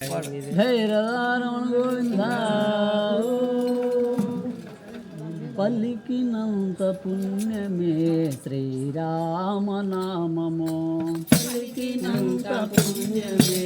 భైరవరమణ గోవింద పలికినంత పుణ్యమే శ్రీరామనామము పలికినంత పుణ్యమే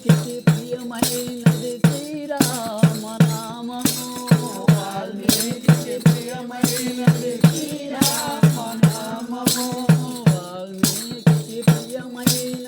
మతికి ప్రియమైనది శ్రీరామనామము. వాల్మీకి ప్రియమైనది శ్రీరామనామము వాల్మీకి ప్రియమైన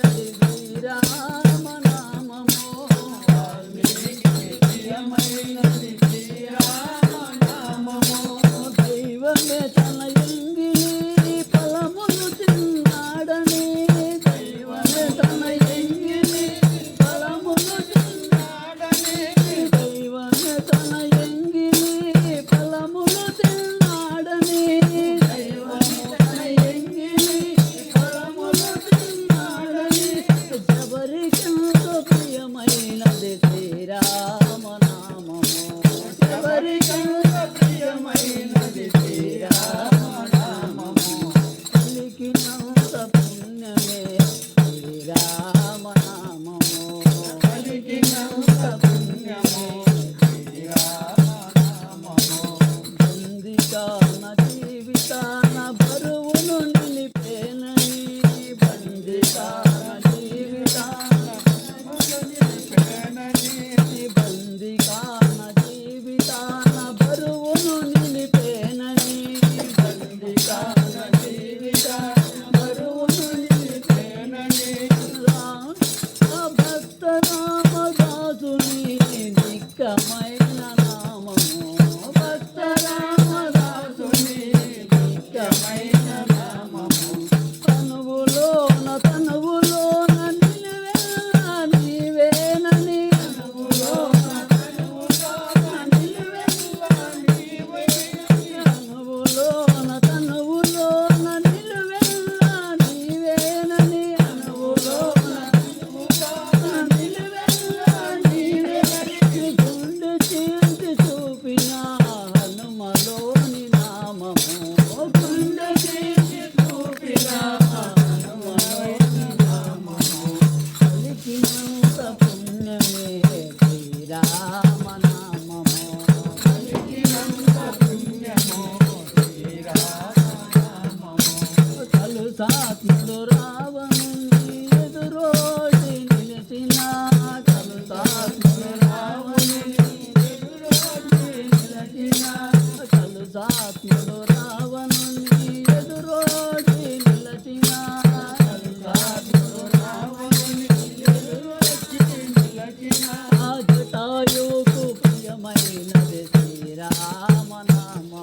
আমায় కలుతాత్ముడు రావణుని ఎదురోటి నిలిచిన కలుతాత్ముడు రావణుని ఎదురోటి నిలిచిన కలుతాత్ముడు రావణుని ఎదురోటి నిలిచిన కలుతాత్ముడు రావణుని ఎదురోటి నిలిచిన జటాయుకు ప్రియమైనది శ్రీరామనామము.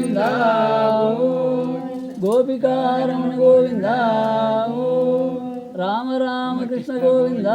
గోవింద గోపికారమణ గోవింద రామ రామ కృష్ణ గోవింద.